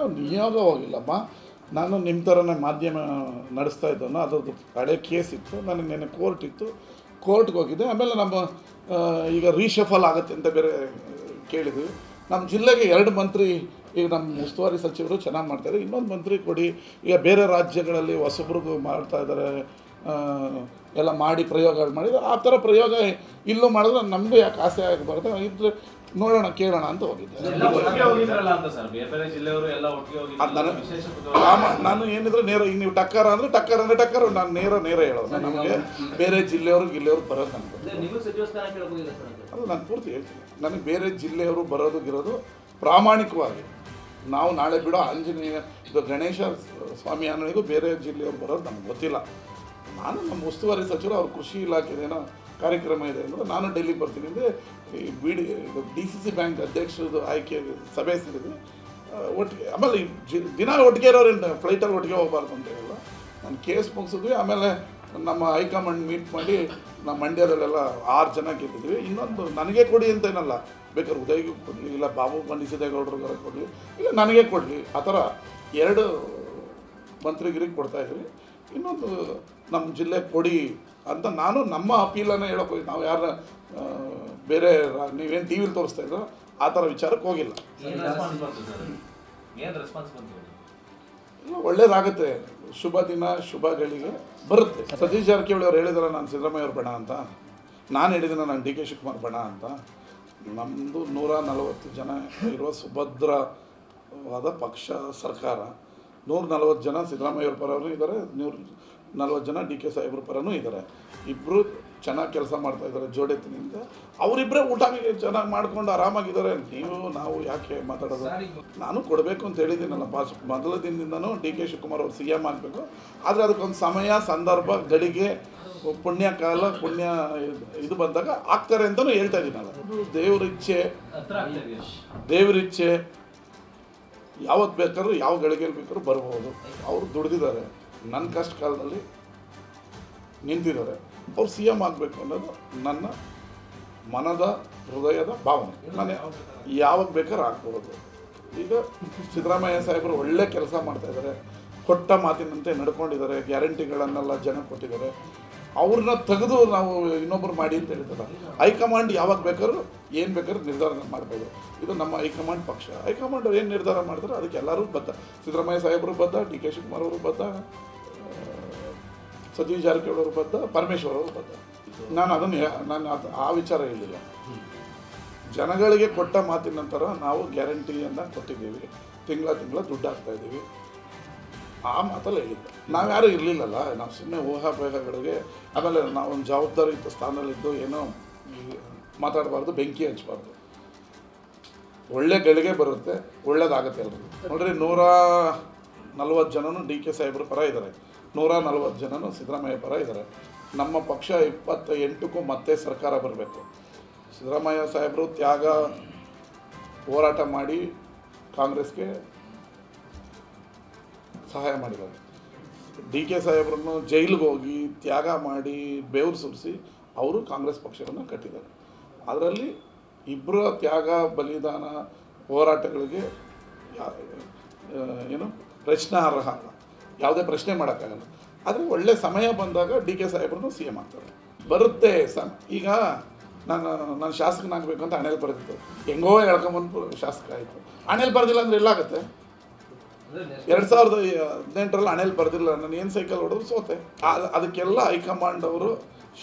ನಾವು ನಿಯೋಗ ಹೋಗಿಲ್ಲಮ್ಮ ನಾನು ನಿಮ್ಮ ಥರನೇ ಮಾಧ್ಯಮ ನಡೆಸ್ತಾ ಇದ್ದವನು ಅದರದ್ದು ಹಳೆ ಕೇಸ್ ಇತ್ತು, ನನಗೆ ನೆನೆ ಕೋರ್ಟ್ ಇತ್ತು. ಕೋರ್ಟ್ಗೆ ಹೋಗಿದ್ದೆ. ಆಮೇಲೆ ನಮ್ಮ ಈಗ ರೀಶಫಲ್ ಆಗುತ್ತೆ ಅಂತ ಬೇರೆ ಕೇಳಿದ್ವಿ. ನಮ್ಮ ಜಿಲ್ಲೆಗೆ ಎರಡು ಮಂತ್ರಿ, ಈಗ ನಮ್ಮ ಉಸ್ತುವಾರಿ ಸಚಿವರು ಚೆನ್ನಾಗಿ ಮಾಡ್ತಾರೆ. ಇನ್ನೊಂದು ಮಂತ್ರಿ ಕೊಡಿ. ಈಗ ಬೇರೆ ರಾಜ್ಯಗಳಲ್ಲಿ ಹೊಸಬ್ರಿಗೂ ಮಾಡ್ತಾ ಇದ್ದಾರೆ ಎಲ್ಲ ಮಾಡಿ ಪ್ರಯೋಗಗಳು ಮಾಡಿದ್ರು ಆ ಥರ ಪ್ರಯೋಗ ಇಲ್ಲೂ ಮಾಡಿದ್ರೆ ನಮಗೂ ಯಾಕೆ ಆಸೆ ಆಗಬಾರ್ದು ಇದ್ರೆ ನೋಡೋಣ ಕೇಳೋಣ ಅಂತ ಹೋಗಿದ್ದೆ ನಾನು ಏನಿದ್ರೆ ನೇರ ನೀವು ಟಕ್ಕರ ಅಂದ್ರೆ ಟಕ್ಕರ್ ಅಂದ್ರೆ ಟಕ್ಕರ್ ನಾನು ನೇರ ನೇರ ಹೇಳೋದು. ನಮಗೆ ಬೇರೆ ಜಿಲ್ಲೆಯವರು ಗಿಲ್ಲೆಯವರು ಬರೋದು ನನಗೆ ಅದು ನಾನು ಪೂರ್ತಿ ಹೇಳ್ತೀನಿ. ನನಗೆ ಬೇರೆ ಜಿಲ್ಲೆಯವರು ಬರೋದು ಇರೋದು ಪ್ರಾಮಾಣಿಕವಾಗಿ. ನಾವು ನಾಳೆ ಬಿಡೋ ಆಂಜನೇಯ ಇದು ಗಣೇಶ ಸ್ವಾಮಿ ಅನ್ನೋರಿಗೂ ಬೇರೆ ಜಿಲ್ಲೆಯವರು ಬರೋದು ನಮ್ಗೆ ಗೊತ್ತಿಲ್ಲ. ನಾನು ನಮ್ಮ ಉಸ್ತುವಾರಿ ಸಚಿವರು ಅವ್ರ ಕೃಷಿ ಇಲಾಖೆದೇನೋ ಕಾರ್ಯಕ್ರಮ ಇದೆ ಅಂದರೆ ನಾನು ಡೆಲ್ಲಿಗೆ ಬರ್ತೀನಿ. ಅಂದರೆ ಈ B D D C C bank ಅಧ್ಯಕ್ಷರದ್ದು ಆಯ್ಕೆ ಸಭೆ ಸೇರಿದ್ವಿ ಒಟ್ಟಿಗೆ, ಆಮೇಲೆ ಈ ದಿನ ಒಟ್ಟಿಗೆ ಇರೋರೇನು ಫ್ಲೈಟಲ್ಲಿ ಒಟ್ಟಿಗೆ ಹೋಗಬಾರ್ದು ಅಂತ ಹೇಳಿಲ್ಲ. ನಾನು ಕೇಸ್ ಮುಗಿಸಿದ್ವಿ, ಆಮೇಲೆ ನಮ್ಮ ಹೈಕಮಾಂಡ್ ಮೀಟ್ ಮಾಡಿ ನಮ್ಮ ಮಂಡ್ಯದಲ್ಲೆಲ್ಲ ಆರು ಜನ ಗೆದ್ದಿದ್ವಿ. ಇನ್ನೊಂದು ನನಗೆ ಕೊಡಿ ಅಂತೇನಲ್ಲ ಬೇಕಾದ್ರೆ ಉದಯಗೂ ಕೊಡಲಿ, ಇಲ್ಲ ಬಾಬು ಬಂಡಿಸಿದೇಗೌಡರಿಗಾರ ಕೊಡಲಿ, ಇಲ್ಲ ನನಗೆ ಕೊಡಲಿ. ಆ ಥರ ಎರಡು ಮಂತ್ರಿಗಿರಿಗೆ ಕೊಡ್ತಾ ಇದ್ವಿ. ಇನ್ನೊಂದು ನಮ್ಮ ಜಿಲ್ಲೆ ಕೊಡಿ ಅಂತ ನಾನು ನಮ್ಮ ಅಪೀಲನ್ನು ಹೇಳೋಕೆ ಹೋಗಿ ನಾವು ಯಾರ ಬೇರೆ ನೀವೇನು ಟಿ ವಿಲಿ ತೋರಿಸ್ತಾ ಇದ್ರು ಆ ಥರ ವಿಚಾರಕ್ಕೆ ಹೋಗಿಲ್ಲ. ಇಲ್ಲ, ಒಳ್ಳೇದಾಗುತ್ತೆ. ಶುಭ ದಿನ ಶುಭಗಳಿಗೆ ಬರುತ್ತೆ. ಸತೀಶ್ ಜಾರಕಿಹೊಳಿ ಅವ್ರು ಹೇಳಿದಾರೆ ನಾನು ಸಿದ್ದರಾಮಯ್ಯ ಅವ್ರ ಬಣ ಅಂತ. ನಾನು ಹೇಳಿದ್ದೀನಿ ನಾನು ಡಿ ಕೆ ಶಿವಕುಮಾರ್ ಬಣ ಅಂತ. ನಮ್ಮದು ನೂರ ನಲವತ್ತು ಜನ ಇರುವ ಸುಭದ್ರವಾದ ಪಕ್ಷ ಸರ್ಕಾರ. ನೂರ ನಲವತ್ತು ಜನ ಸಿದ್ದರಾಮಯ್ಯ ಅವ್ರ ಪರನೂ ಇದ್ದಾರೆ ನೂರ ನಲ್ವತ್ತು ಜನ ಡಿ ಕೆ ಸಾಹೇಬ್ರ ಪರನೂ ಇದ್ದಾರೆ ಇಬ್ಬರು ಚೆನ್ನಾಗಿ ಕೆಲಸ ಮಾಡ್ತಾ ಇದ್ದಾರೆ ಜೋಡೆತ್ತಿನಿಂದ. ಅವರಿಬ್ಬರೇ ಊಟ ಚೆನ್ನಾಗಿ ಮಾಡ್ಕೊಂಡು ಆರಾಮಾಗಿದ್ದಾರೆ ನೀವು ನಾವು ಯಾಕೆ ಮಾತಾಡೋದು? ನಾನು ಕೊಡಬೇಕು ಅಂತ ಹೇಳಿದ್ದೀನಲ್ಲ ಪಾಸ್ ಮೊದಲ ದಿನದಿಂದನೂ ಡಿ ಕೆ ಶಿವಕುಮಾರ್ ಅವ್ರು ಸಿ ಎಂ ಆಗಬೇಕು. ಆದರೆ ಅದಕ್ಕೊಂದು ಸಮಯ ಸಂದರ್ಭ ಗಳಿಗೆ ಪುಣ್ಯ ಕಾಲ ಪುಣ್ಯ ಇದು- ಬಂದಾಗ ಆಗ್ತಾರೆ ಅಂತಲೂ ಹೇಳ್ತಾ ಇದ್ದೀನಲ್ಲ ದೇವರಿಚ್ಛೆ ದೇವ್ರ ಯಾವತ್ತು ಬೇಕಾದ್ರೂ ಯಾವ ಗಳಿಗೆಯಲ್ಲಿ ಬೇಕಾದ್ರೂ ಬರ್ಬೋದು. ಅವರು ದುಡಿದಿದ್ದಾರೆ. ನನ್ನ ಕಷ್ಟ ಕಾಲದಲ್ಲಿ ನಿಂತಿದ್ದಾರೆ. ಅವ್ರು ಸಿ ಎಂ ಆಗಬೇಕು ಅನ್ನೋದು ನನ್ನ ಮನದ, ಹೃದಯದ ಭಾವನೆ. ನಾನು ಯಾವಾಗ ಬೇಕಾದ್ರೂ ಆಗ್ಬೋದು. ಈಗ ಸಿದ್ದರಾಮಯ್ಯ ಸಾಹೇಬರು ಒಳ್ಳೆ ಕೆಲಸ ಮಾಡ್ತಾಯಿದ್ದಾರೆ ಕೊಟ್ಟ ಮಾತಿನಂತೆ ನಡ್ಕೊಂಡಿದ್ದಾರೆ. ಗ್ಯಾರಂಟಿಗಳನ್ನೆಲ್ಲ ಜನ ಕೊಟ್ಟಿದ್ದಾರೆ. ಅವ್ರನ್ನ ತೆಗೆದು ನಾವು ಇನ್ನೊಬ್ರು ಮಾಡಿ ಅಂತ ಹೇಳ್ತಾರೆ ಹೈಕಮಾಂಡ್ ಯಾವಾಗ ಬೇಕಾದ್ರೂ ಏನು ಬೇಕಾದ್ರೂ ನಿರ್ಧಾರ ಮಾಡ್ಬೋದು. ಇದು ನಮ್ಮ ಹೈಕಮಾಂಡ್ ಪಕ್ಷ. ಹೈಕಮಾಂಡ್ ಏನು ನಿರ್ಧಾರ ಮಾಡ್ತಾರೆ ಅದಕ್ಕೆ ಎಲ್ಲರೂ ಬದ್ಧ. ಸಿದ್ದರಾಮಯ್ಯ ಸಾಹೇಬರು ಬದ್ಧ, ಡಿ ಕೆ ಶಿವಕುಮಾರ್ ಅವರು ಬದ್ಧ ಸತೀಶ್ ಜಾರಕಿಹೊಳಿ ಅವರು ಬದ್ಧ, ಪರಮೇಶ್ವರ್ ಅವರು ಬದ್ಧ. ನಾನು ಅದನ್ನು ನಾನು ಅದು, ಆ ವಿಚಾರ ಹೇಳಿಲ್ಲ. ಜನಗಳಿಗೆ ಕೊಟ್ಟ ಮಾತಿನ ನಂತರ ನಾವು ಗ್ಯಾರಂಟಿಯನ್ನು ಕೊಟ್ಟಿದ್ದೀವಿ. ತಿಂಗಳ ತಿಂಗಳ ದುಡ್ಡು ಹಾಕ್ತಾ ಇದ್ದೀವಿ. ಆ ಮಾತಲ್ಲಿ ಹೇಳಿದ್ದೆ. ನಾವು ಯಾರೂ ಇರಲಿಲ್ಲಲ್ಲ, ನಾವು ಸುಮ್ಮನೆ ಊಹಾಪೋಹಗಳಿಗೆ, ಆಮೇಲೆ ನಾವು ಒಂದು ಜವಾಬ್ದಾರಿಯುತ ಸ್ಥಾನದಲ್ಲಿದ್ದು ಏನೋ ಮಾತಾಡಬಾರ್ದು, ಬೆಂಕಿ ಹಚ್ಚಬಾರ್ದು. ಒಳ್ಳೆ ಗಳಿಗೆ ಬರುತ್ತೆ, ಒಳ್ಳೇದಾಗತ್ತೆ ಎಲ್ಲರಿಗೂ ನೋಡ್ರಿ, ನೂರ ನಲ್ವತ್ತು ಜನನು ಡಿ ಕೆ ಸಾಹೇಬ್ರ ಪರ ಇದ್ದಾರೆ ನೂರ ನಲ್ವತ್ತು ಜನನು ಸಿದ್ದರಾಮಯ್ಯ ಪರ ಇದ್ದಾರೆ ನಮ್ಮ ಪಕ್ಷ ಇಪ್ಪತ್ತ ಎಂಟಕ್ಕೂ ಮತ್ತೆ ಸರ್ಕಾರ ಬರಬೇಕು. ಸಿದ್ದರಾಮಯ್ಯ ಸಾಹೇಬರು ತ್ಯಾಗ ಹೋರಾಟ ಮಾಡಿ ಕಾಂಗ್ರೆಸ್ಗೆ ಸಹಾಯ ಮಾಡಿದ್ದಾರೆ. ಡಿ ಕೆ ಸಾಹೇಬ್ರನ್ನು ಜೈಲಿಗೆ ಹೋಗಿ ತ್ಯಾಗ ಮಾಡಿ ಬೆವರು ಸುರಿಸಿ ಅವರು ಕಾಂಗ್ರೆಸ್ ಪಕ್ಷವನ್ನು ಕಟ್ಟಿದ್ದಾರೆ. ಅದರಲ್ಲಿ ಇಬ್ಬರ ತ್ಯಾಗ, ಬಲಿದಾನ ಹೋರಾಟಗಳಿಗೆ ಏನು ಪ್ರಶ್ನಾರ್ಹ ಅಲ್ಲ. ಯಾವುದೇ ಪ್ರಶ್ನೆ ಮಾಡೋಕ್ಕಾಗಲ್ಲ. ಆದರೆ ಒಳ್ಳೆ ಸಮಯ ಬಂದಾಗ ಡಿ ಕೆ ಸಾಹೇಬ್ರನ್ನು ಸಿ ಎಂ ಆಗ್ತಾರೆ. ಬರುತ್ತೆ ಸಮ, ಈಗ ನಾನು ನಾನು ಶಾಸಕನಾಗಬೇಕು ಅಂತ ಹಣೆಯಲ್ಲಿ ಬರೆದಿತ್ತು. ಹೆಂಗೋ ಹೇಳ್ಕೊಂಬಂದು ಶಾಸಕ ಆಯಿತು. ಹಣೆಯಲ್ಲಿ ಬರೆದಿಲ್ಲ ಅಂದರೆ ಎಲ್ಲಾಗುತ್ತೆ ಎರಡು ಸಾವಿರದ ಹದಿನೆಂಟರಲ್ಲಿ ಹಣೆಯಲ್ಲಿ ಬರೆದಿಲ್ಲ ನಾನು ಏನು ಸೈಕಲ್ ಹೊಡೆದ್ರು ಸೋತೆ. ಅದಕ್ಕೆಲ್ಲ ಹೈಕಮಾಂಡ್ ಅವರು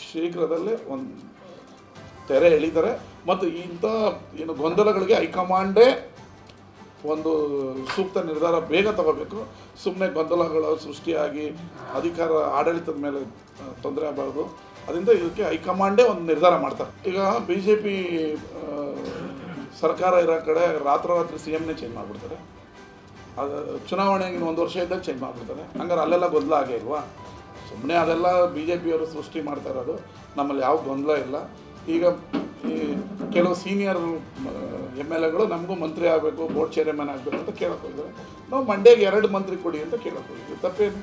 ಶೀಘ್ರದಲ್ಲೇ ಒಂದು ತೆರೆ ಎಳಿತಾರೆ. ಮತ್ತು ಇಂಥ ಏನು ಗೊಂದಲಗಳಿಗೆ ಹೈಕಮಾಂಡೇ ಒಂದು ಸೂಕ್ತ ನಿರ್ಧಾರ ಬೇಗ ತಗೋಬೇಕು. ಸುಮ್ಮನೆ ಗೊಂದಲಗಳು ಸೃಷ್ಟಿಯಾಗಿ ಅಧಿಕಾರ ಆಡಳಿತದ ಮೇಲೆ ತೊಂದರೆ ಆಗಬಾರ್ದು. ಅದರಿಂದ ಇದಕ್ಕೆ ಹೈಕಮಾಂಡೇ ಒಂದು ನಿರ್ಧಾರ ಮಾಡ್ತಾರೆ. ಈಗ ಬಿ ಜೆ ಪಿ ಸರ್ಕಾರ ಇರೋ ಕಡೆ ರಾತ್ರೋರಾತ್ರಿ ಸಿ ಎಮ್ನೇ ಚೇಂಜ್ ಮಾಡಿಬಿಡ್ತಾರೆ. ಅದು ಚುನಾವಣೆಗೆ ಒಂದು ವರ್ಷ ಇದ್ದಾಗ ಚೇಂಜ್ ಮಾಡಿಬಿಡ್ತಾರೆ ಹಂಗಾರೆ ಅಲ್ಲೆಲ್ಲ ಗೊಂದಲ ಆಗೇ ಇಲ್ವಾ? ಸುಮ್ಮನೆ ಅದೆಲ್ಲ ಬಿ ಜೆ ಪಿಯವರು ಸೃಷ್ಟಿ ಮಾಡ್ತಾ ಇರೋದು, ನಮ್ಮಲ್ಲಿ ಯಾವ ಗೊಂದಲ ಇಲ್ಲ. ಈಗ ಈ ಕೆಲವು ಸೀನಿಯರ್ ಎಂ ಎಲ್ ಎಗಳು ನಮಗೂ ಮಂತ್ರಿ ಆಗಬೇಕು ಬೋರ್ಡ್ ಚೇರ್ಮನ್ ಆಗಬೇಕು ಅಂತ ಕೇಳಕ್ಕೆ ಹೋಗಿದ್ದಾರೆ. ನಾವು ಮಂಡ್ಯಗೆ ಎರಡು ಮಂತ್ರಿ ಕೊಡಿ ಅಂತ ಕೇಳಕ್ಕೆ ಹೋಗಿದ್ವಿ ತಪ್ಪೇನು?